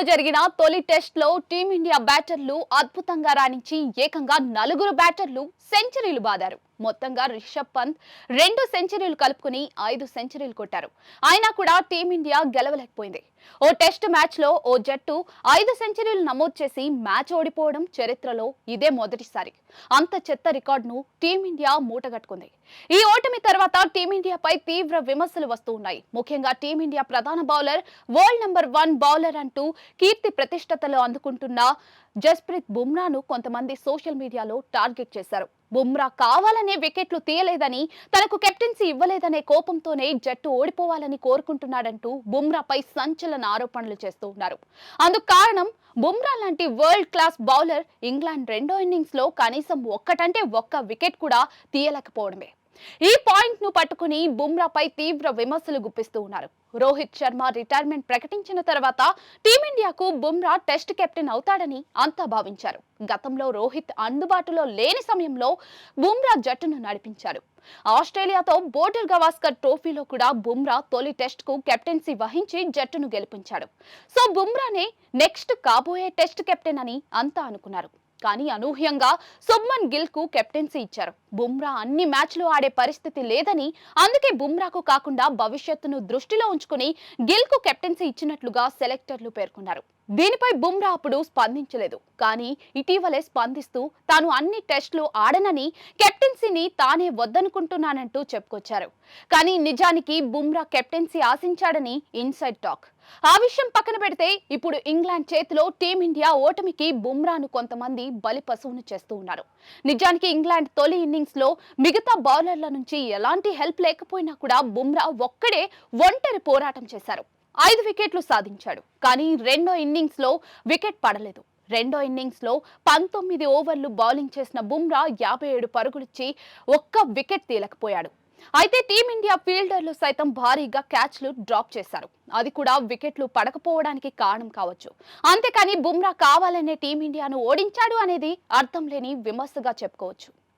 తో జరిగిన తొలి టెస్ట్లో టీమిండియా బ్యాటర్లు అద్భుతంగా రాణించి ఏకంగా నలుగురు బ్యాటర్లు సెంచరీలు బాదారు. మొత్తంగా రిషబ్ పంత్ రెండు సెంచరీలు కలుపుకుని ఐదు సెంచరీలు కొట్టారు. అయినా కూడా టీమిండియా గెలవలేకపోయింది. ఓ టెస్ట్ మ్యాచ్లో ఓ జట్టు ఐదు సెంచరీలు నమోదు చేసి మ్యాచ్ ఓడిపోవడం చరిత్రలో ఇదే మొదటిసారి. అంత చెత్త రికార్డును టీమిండియా మూటగట్టుకుంది. ఈ ఓటమి తర్వాత టీమిండియాపై తీవ్ర విమర్శలు వస్తూ ఉన్నాయి. ముఖ్యంగా టీమిండియా ప్రధాన bowler world number one bowler అంటూ కీర్తి ప్రతిష్టతలు అందుకుంటున్న జస్ప్రీత్ బుమ్రాను కొంతమంది సోషల్ మీడియాలో టార్గెట్ చేశారు. బుమ్రా కావాలనే వికెట్లు తీయలేదని తనకు కెప్టెన్సీ ఇవ్వలేదనే కోపంతోనే జట్టు ఓడిపోవాలని కోరుకుంటున్నాడంటూ బుమ్రాపై సంచలన ఆరోపణలు చేస్తూ ఉన్నారు. అందుకు కారణం బుమ్రా లాంటి వరల్డ్ క్లాస్ బౌలర్ ఇంగ్లాండ్ రెండో ఇన్నింగ్స్లో కనీసం ఒక్కటంటే ఒక్క వికెట్ కూడా తీయలేకపోవడమే. ఈ పాయింట్ను పట్టుకుని బుమ్రాపై తీవ్ర విమర్శలు గుప్పిస్తూ ఉన్నారు. రోహిత్ శర్మ రిటైర్మెంట్ ప్రకటించిన తర్వాత టీమిండియాకు బుమ్రా టెస్ట్ కెప్టెన్ అవుతాడని అంతా భావించారు. గతంలో రోహిత్ అందుబాటులో లేని సమయంలో బుమ్రా జట్టును నడిపించాడు ఆస్ట్రేలియాతో బోర్డర్ గవాస్కర్ ట్రోఫీలో కూడా బుమ్రా తొలి టెస్ట్కు కెప్టెన్సీ వహించి జట్టును గెలిపించాడు. సో బుమ్రానే నెక్స్ట్ కాబోయే టెస్ట్ కెప్టెన్ అని అంతా అనుకున్నారు. కానీ అనూహ్యంగా శుభ్మన్ గిల్కు కెప్టెన్సీ ఇచ్చారు. బుమ్రా అన్ని మ్యాచ్లు ఆడే పరిస్థితి లేదని అందుకే బుమ్రాకు కాకుండా భవిష్యత్తును దృష్టిలో ఉంచుకుని గిల్కు కెప్టెన్సీ ఇచ్చినట్లుగా సెలెక్టర్లు పేర్కొన్నారు. దీనిపై బుమ్రా అప్పుడు స్పందించలేదు. కానీ ఇటీవలే స్పందిస్తూ తాను అన్ని టెస్టులు ఆడనని కెప్టెన్సీని తానే వద్దనుకుంటున్నానంటూ చెప్పుకొచ్చారు. కానీ నిజానికి బుమ్రా కెప్టెన్సీ ఆశించాడని ఇన్సైడ్ టాక్. ఆ విషయం పక్కన పెడితే ఇప్పుడు ఇంగ్లాండ్ చేతిలో టీమిండియా ఓటమికి బుమ్రాను కొంతమంది బలి పశువును చేస్తూ ఉన్నారు. నిజానికి ఇంగ్లాండ్ తొలి ఇన్నింగ్స్ లో మిగతా బౌలర్ల నుంచి ఎలాంటి హెల్ప్ లేకపోయినా కూడా బుమ్రా ఒక్కడే ఒంటరి పోరాటం చేశారు. ఐదు వికెట్లు సాధించాడు. కానీ రెండో ఇన్నింగ్స్లో వికెట్ పడలేదు. రెండో ఇన్నింగ్స్లో పంతొమ్మిది ఓవర్లు బౌలింగ్ చేసిన బుమ్రా యాభై ఏడు పరుగులిచ్చి ఒక్క వికెట్ తీలకపోయాడు. అయితే టీమిండియా ఫీల్డర్లు సైతం భారీగా క్యాచ్లు డ్రాప్ చేశారు. అది కూడా వికెట్లు పడకపోవడానికి కారణం కావచ్చు. అంతేకాని బుమ్రా కావాలనే టీమిండియాను ఓడించాడు అనేది అర్థం లేని విమర్శగా చెప్పుకోవచ్చు.